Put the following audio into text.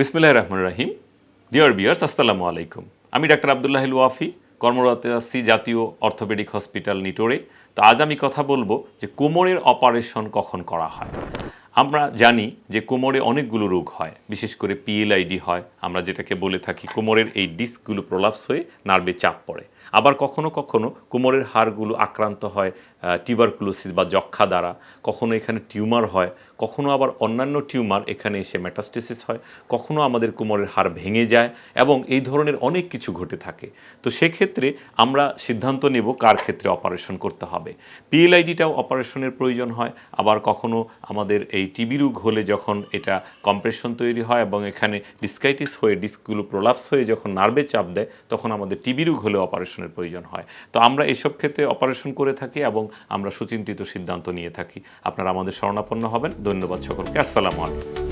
বিসমিল্লাহ রহমান রাহিম। ডিয়ার বিয়ার্স আসসালামু আলাইকুম। আমি ডাক্তার আবদুল্লাহ ওয়াফি কর্মরত আছি জাতীয় অর্থোপেডিক হসপিটাল নিটোরে। তো আজ আমি কথা বলব যে কোমরের অপারেশন কখন করা হয়। আমরা জানি যে কোমরে অনেকগুলো রোগ হয়, বিশেষ করে পিএলআইডি হয়। আমরা যেটাকে বলে থাকি কোমরের এই ডিস্কগুলো প্রলাপস হয়ে নার্ভে চাপ পড়ে। আবার কখনো কখনো কোমরের হাড়গুলো আক্রান্ত হয় টিউবারকুলোসিস বা যক্ষা দ্বারা। কখনো এখানে টিউমার হয়, কখনো আবার অন্যান্য টিউমার এখানে এসে ম্যাটাস্টেসিস হয়, কখনো আমাদের কোমরের হাড় ভেঙে যায় এবং এই ধরনের অনেক কিছু ঘটে থাকে। তো সেক্ষেত্রে আমরা সিদ্ধান্ত নেব কার ক্ষেত্রে অপারেশন করতে হবে। পিএলআইডিটাও অপারেশনের প্রয়োজন হয়, আবার কখনো আমাদের এই টিবি রোগ হলে যখন এটা কম্প্রেশন তৈরি হয় এবং এখানে ডিসকাইটিস হয়ে ডিস্কগুলো প্রলাপস হয়ে যখন নার্ভে চাপ দেয়, তখন আমাদের টিবি রোগ হলে অপারেশনের প্রয়োজন হয়। তো আমরা এসব ক্ষেত্রে অপারেশন করে থাকি এবং আমরা সুচিন্তিত সিদ্ধান্ত নিয়ে থাকি। আপনারা আমাদের শরণাপন্ন হবেন। ধন্যবাদ সকলকে। আসসালামু আলাইকুম।